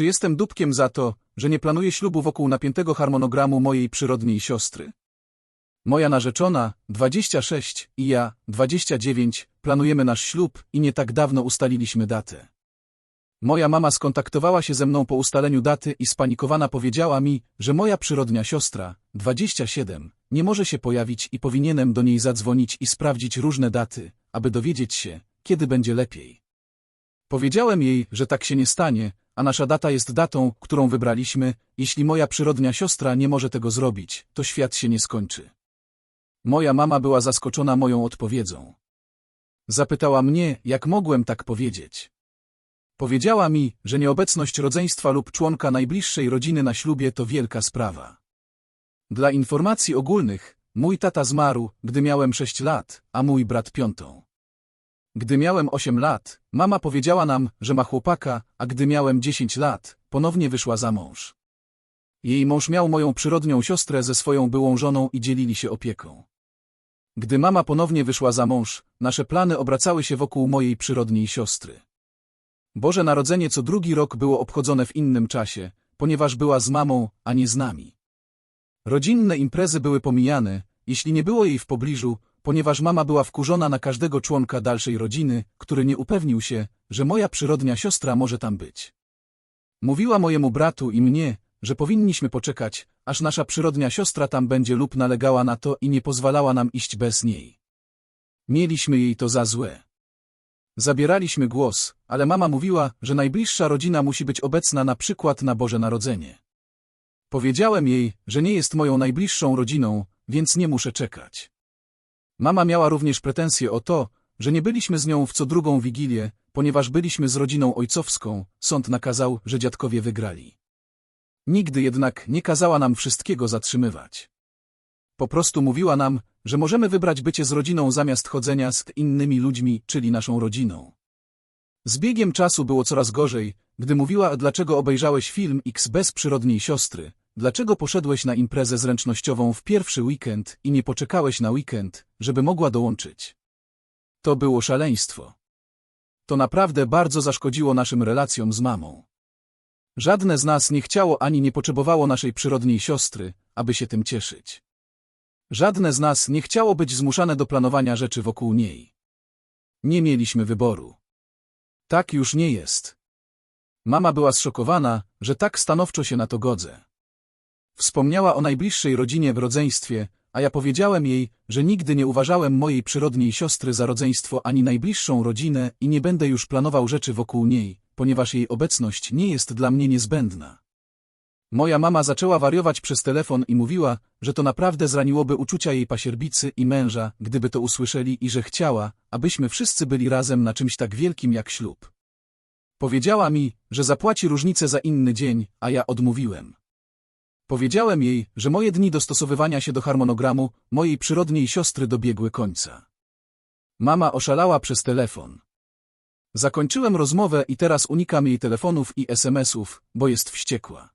Czy jestem dupkiem za to, że nie planuję ślubu wokół napiętego harmonogramu mojej przyrodniej siostry? Moja narzeczona, 26, i ja, 29, planujemy nasz ślub i nie tak dawno ustaliliśmy datę. Moja mama skontaktowała się ze mną po ustaleniu daty i spanikowana powiedziała mi, że moja przyrodnia siostra, 27, nie może się pojawić i powinienem do niej zadzwonić i sprawdzić różne daty, aby dowiedzieć się, kiedy będzie lepiej. Powiedziałem jej, że tak się nie stanie, a nasza data jest datą, którą wybraliśmy, jeśli moja przyrodnia siostra nie może tego zrobić, to świat się nie skończy. Moja mama była zaskoczona moją odpowiedzią. Zapytała mnie, jak mogłem tak powiedzieć. Powiedziała mi, że nieobecność rodzeństwa lub członka najbliższej rodziny na ślubie to wielka sprawa. Dla informacji ogólnych, mój tata zmarł, gdy miałem 6 lat, a mój brat piątą. Gdy miałem 8 lat, mama powiedziała nam, że ma chłopaka, a gdy miałem 10 lat, ponownie wyszła za mąż. Jej mąż miał moją przyrodnią siostrę ze swoją byłą żoną i dzielili się opieką. Gdy mama ponownie wyszła za mąż, nasze plany obracały się wokół mojej przyrodniej siostry. Boże Narodzenie co drugi rok było obchodzone w innym czasie, ponieważ była z mamą, a nie z nami. Rodzinne imprezy były pomijane, jeśli nie było jej w pobliżu, ponieważ mama była wkurzona na każdego członka dalszej rodziny, który nie upewnił się, że moja przyrodnia siostra może tam być. Mówiła mojemu bratu i mnie, że powinniśmy poczekać, aż nasza przyrodnia siostra tam będzie lub nalegała na to i nie pozwalała nam iść bez niej. Mieliśmy jej to za złe. Zabieraliśmy głos, ale mama mówiła, że najbliższa rodzina musi być obecna na przykład na Boże Narodzenie. Powiedziałem jej, że nie jest moją najbliższą rodziną, więc nie muszę czekać. Mama miała również pretensje o to, że nie byliśmy z nią w co drugą wigilię, ponieważ byliśmy z rodziną ojcowską, sąd nakazał, że dziadkowie wygrali. Nigdy jednak nie kazała nam wszystkiego zatrzymywać. Po prostu mówiła nam, że możemy wybrać bycie z rodziną zamiast chodzenia z innymi ludźmi, czyli naszą rodziną. Z biegiem czasu było coraz gorzej, gdy mówiła, dlaczego obejrzałeś film X bez przyrodniej siostry, dlaczego poszedłeś na imprezę zręcznościową w pierwszy weekend i nie poczekałeś na weekend, żeby mogła dołączyć. To było szaleństwo. To naprawdę bardzo zaszkodziło naszym relacjom z mamą. Żadne z nas nie chciało ani nie potrzebowało naszej przyrodniej siostry, aby się tym cieszyć. Żadne z nas nie chciało być zmuszane do planowania rzeczy wokół niej. Nie mieliśmy wyboru. Tak już nie jest. Mama była zszokowana, że tak stanowczo się na to godzę. Wspomniała o najbliższej rodzinie w rodzeństwie, a ja powiedziałem jej, że nigdy nie uważałem mojej przyrodniej siostry za rodzeństwo ani najbliższą rodzinę i nie będę już planował rzeczy wokół niej, ponieważ jej obecność nie jest dla mnie niezbędna. Moja mama zaczęła wariować przez telefon i mówiła, że to naprawdę zraniłoby uczucia jej pasierbicy i męża, gdyby to usłyszeli i że chciała, abyśmy wszyscy byli razem na czymś tak wielkim jak ślub. Powiedziała mi, że zapłaci różnicę za inny dzień, a ja odmówiłem. Powiedziałem jej, że moje dni dostosowywania się do harmonogramu mojej przyrodniej siostry dobiegły końca. Mama oszalała przez telefon. Zakończyłem rozmowę i teraz unikam jej telefonów i SMS-ów, bo jest wściekła.